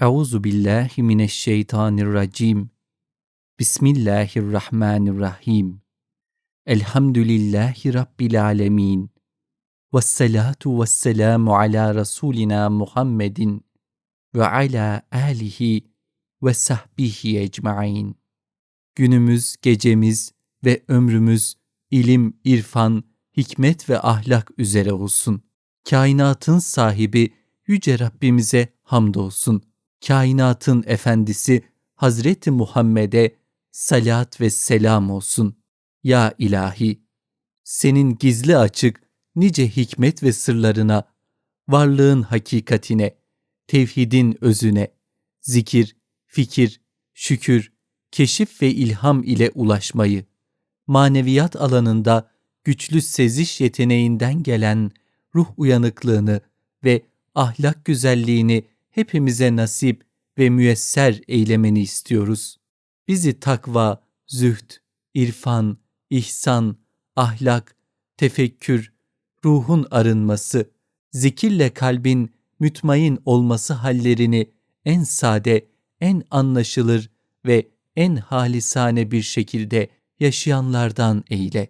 Euzu billahi mineşşeytanirracim. Bismillahirrahmanirrahim. Elhamdülillahi rabbil alamin. Ves salatu vesselamu ala rasulina Muhammedin ve ala alihi ve sahbihi ecmaîn. Günümüz, gecemiz ve ömrümüz ilim, irfan, hikmet ve ahlak üzere olsun. Kainatın sahibi yüce Rabbimize hamdolsun kainatın efendisi Hazreti Muhammed'e salat ve selam olsun. Ya ilahi, senin gizli açık nice hikmet ve sırlarına, varlığın hakikatine, tevhidin özüne, zikir, fikir, şükür, keşif ve ilham ile ulaşmayı, maneviyat alanında güçlü seziş yeteneğinden gelen ruh uyanıklığını ve ahlak güzelliğini hepimize nasip ve müyesser eylemeni istiyoruz. Bizi takva, zühd, irfan, ihsan, ahlak, tefekkür, ruhun arınması, zikirle kalbin mütmain olması hallerini en sade, en anlaşılır ve en halisane bir şekilde yaşayanlardan eyle.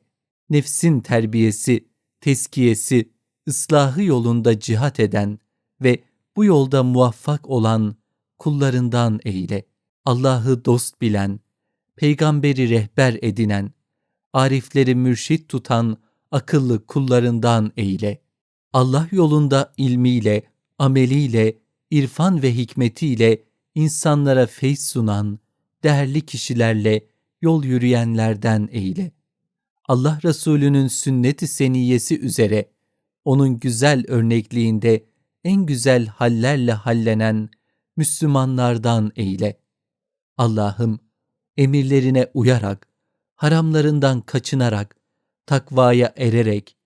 Nefsin terbiyesi, teskiyesi, ıslahı yolunda cihat eden ve bu yolda muvaffak olan kullarından eyle. Allah'ı dost bilen, peygamberi rehber edinen, arifleri mürşit tutan akıllı kullarından eyle. Allah yolunda ilmiyle, ameliyle, irfan ve hikmetiyle insanlara feyz sunan, değerli kişilerle yol yürüyenlerden eyle. Allah Resulü'nün sünnet-i seniyesi üzere, onun güzel örnekliğinde en güzel hallerle hallenen Müslümanlardan eyle. Allah'ım emirlerine uyarak, haramlarından kaçınarak, takvaya ererek,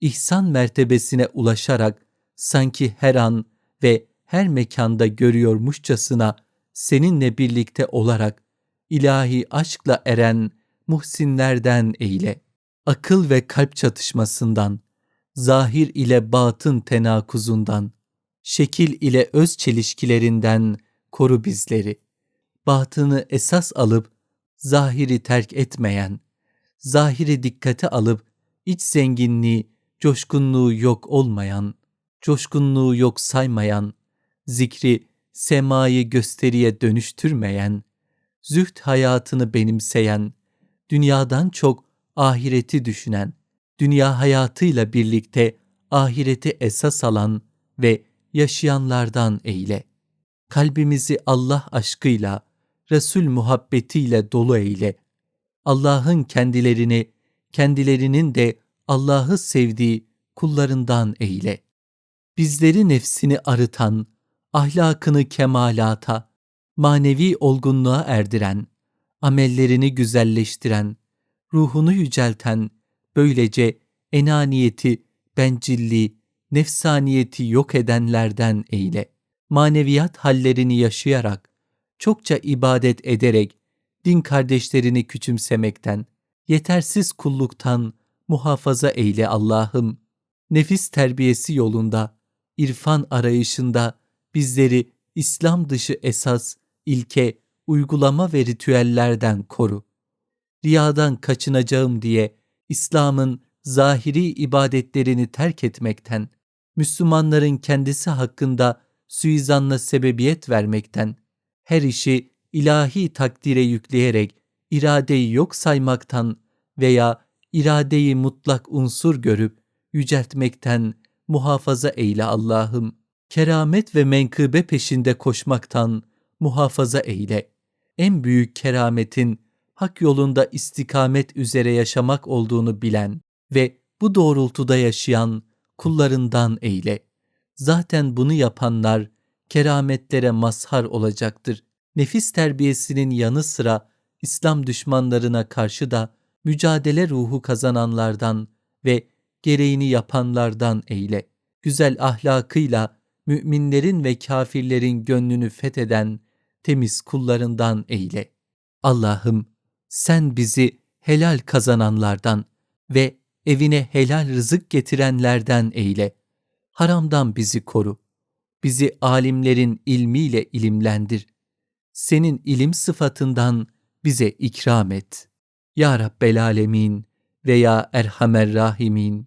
ihsan mertebesine ulaşarak sanki her an ve her mekanda görüyormuşçasına seninle birlikte olarak ilahi aşkla eren muhsinlerden eyle. Akıl ve kalp çatışmasından, zahir ile batın tenakuzundan, şekil ile öz çelişkilerinden koru bizleri. Batını esas alıp zahiri terk etmeyen, zahiri dikkate alıp iç zenginliği, coşkunluğu yok olmayan, coşkunluğu yok saymayan, zikri semayı gösteriye dönüştürmeyen, züht hayatını benimseyen, dünyadan çok ahireti düşünen, dünya hayatıyla birlikte ahireti esas alan ve yaşayanlardan eyle. Kalbimizi Allah aşkıyla, Resul muhabbetiyle dolu eyle. Allah'ın kendilerini, kendilerinin de Allah'ı sevdiği kullarından eyle. Bizleri nefsini arıtan, ahlakını kemalata, manevi olgunluğa erdiren, amellerini güzelleştiren, ruhunu yücelten, böylece enaniyeti, bencilliği, nefsaniyeti yok edenlerden eyle. Maneviyat hallerini yaşayarak, çokça ibadet ederek, din kardeşlerini küçümsemekten, yetersiz kulluktan muhafaza eyle Allah'ım. Nefis terbiyesi yolunda, irfan arayışında bizleri İslam dışı esas, ilke, uygulama ve ritüellerden koru. Riyadan kaçınacağım diye İslam'ın zahiri ibadetlerini terk etmekten, Müslümanların kendisi hakkında suizanla sebebiyet vermekten, her işi ilahi takdire yükleyerek iradeyi yok saymaktan veya iradeyi mutlak unsur görüp yüceltmekten muhafaza eyle Allah'ım. Keramet ve menkıbe peşinde koşmaktan muhafaza eyle. En büyük kerametin hak yolunda istikamet üzere yaşamak olduğunu bilen ve bu doğrultuda yaşayan kullarından eyle. Zaten bunu yapanlar kerametlere mazhar olacaktır. Nefis terbiyesinin yanı sıra İslam düşmanlarına karşı da mücadele ruhu kazananlardan ve gereğini yapanlardan eyle. Güzel ahlakıyla müminlerin ve kafirlerin gönlünü fetheden temiz kullarından eyle. Allah'ım sen bizi helal kazananlardan ve evine helal rızık getirenlerden eyle. Haramdan bizi koru. Bizi alimlerin ilmiyle ilimlendir. Senin ilim sıfatından bize ikram et. Ya Rabbel Alemin ve Ya Erhamer Rahimin,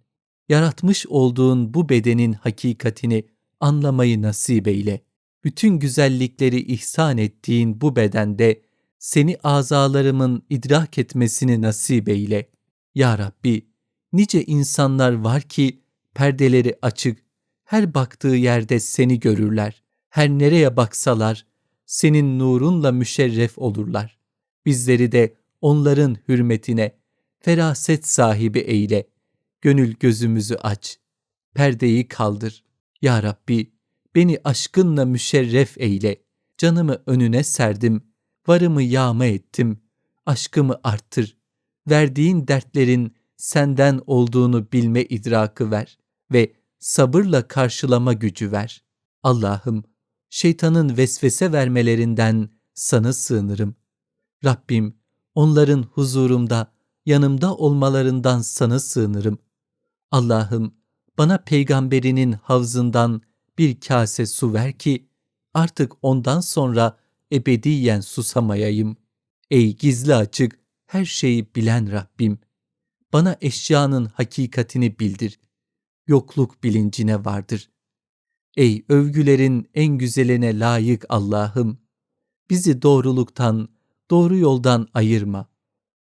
yaratmış olduğun bu bedenin hakikatini anlamayı nasip eyle. Bütün güzellikleri ihsan ettiğin bu bedende seni azalarımın idrak etmesini nasip eyle. Ya Rabbi, nice insanlar var ki perdeleri açık, her baktığı yerde seni görürler. Her nereye baksalar senin nurunla müşerref olurlar. Bizleri de onların hürmetine feraset sahibi eyle. Gönül gözümüzü aç. Perdeyi kaldır. Ya Rabbi, beni aşkınla müşerref eyle. Canımı önüne serdim. Varımı yağma ettim. Aşkımı arttır. Verdiğin dertlerin senden olduğunu bilme idrakı ver ve sabırla karşılama gücü ver. Allah'ım, şeytanın vesvese vermelerinden sana sığınırım. Rabbim, onların huzurumda, yanımda olmalarından sana sığınırım. Allah'ım, bana peygamberinin havzından bir kase su ver ki, artık ondan sonra ebediyen susamayayım. Ey gizli açık, her şeyi bilen Rabbim, bana eşyanın hakikatini bildir. Yokluk bilincine vardır. Ey övgülerin en güzeline layık Allah'ım, bizi doğruluktan, doğru yoldan ayırma.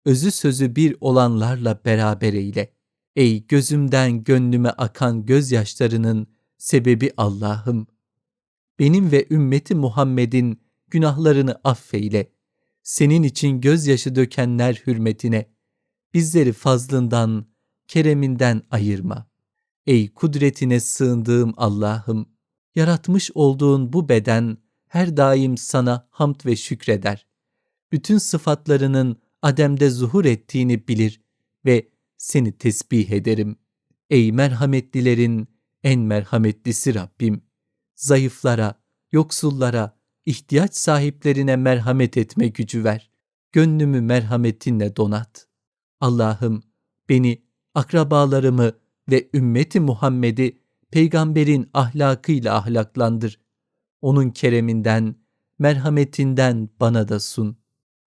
Özü sözü bir olanlarla beraber eyle. Ey gözümden gönlüme akan gözyaşlarının sebebi Allah'ım. Benim ve ümmeti Muhammed'in günahlarını affeyle. Senin için gözyaşı dökenler hürmetine bizleri fazlından, kereminden ayırma. Ey kudretine sığındığım Allah'ım, yaratmış olduğun bu beden her daim sana hamd ve şükreder. Bütün sıfatlarının ademde zuhur ettiğini bilir ve seni tesbih ederim. Ey merhametlilerin en merhametlisi Rabbim, zayıflara, yoksullara, ihtiyaç sahiplerine merhamet etme gücü ver. Gönlümü merhametinle donat. Allah'ım beni, akrabalarımı ve ümmeti Muhammed'i peygamberin ahlakıyla ahlaklandır. Onun kereminden, merhametinden bana da sun.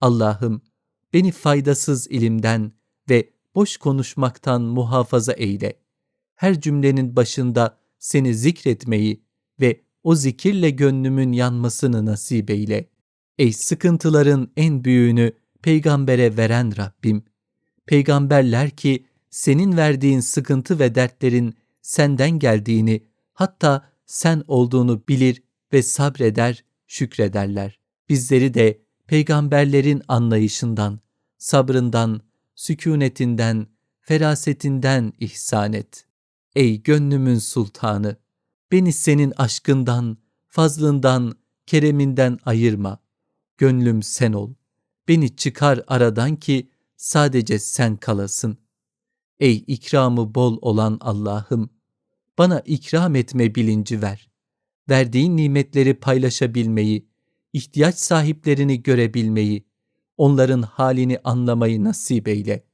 Allah'ım beni faydasız ilimden ve boş konuşmaktan muhafaza eyle. Her cümlenin başında seni zikretmeyi ve o zikirle gönlümün yanmasını nasip eyle. Ey sıkıntıların en büyüğünü peygambere veren Rabbim! Peygamberler ki senin verdiğin sıkıntı ve dertlerin senden geldiğini, hatta sen olduğunu bilir ve sabreder, şükrederler. Bizleri de peygamberlerin anlayışından, sabrından, sükunetinden, ferasetinden ihsan et. Ey gönlümün sultanı! Beni senin aşkından, fazlından, kereminden ayırma. Gönlüm sen ol. Beni çıkar aradan ki sadece sen kalasın. Ey ikramı bol olan Allah'ım! Bana ikram etme bilinci ver. Verdiğin nimetleri paylaşabilmeyi, ihtiyaç sahiplerini görebilmeyi, onların halini anlamayı nasip eyle.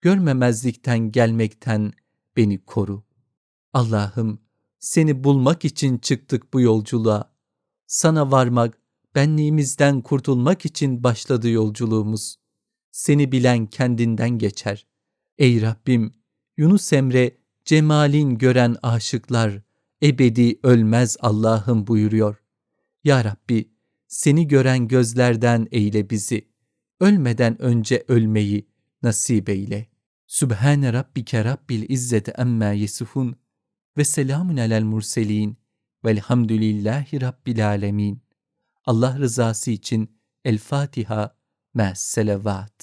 Görmemezlikten gelmekten beni koru. Allah'ım seni bulmak için çıktık bu yolculuğa. Sana varmak, benliğimizden kurtulmak için başladı yolculuğumuz. Seni bilen kendinden geçer. Ey Rabbim, Yunus Emre, cemalin gören aşıklar, ebedi ölmez Allah'ım buyuruyor. Ya Rabbi, seni gören gözlerden eyle bizi. Ölmeden önce ölmeyi nasip eyle. Sübhane Rabbike Rabbil İzzete emmâ yesifun ve selamun alel murselin velhamdülillahi Rabbil alemin. Allah rızası için El Fatiha, مسلوات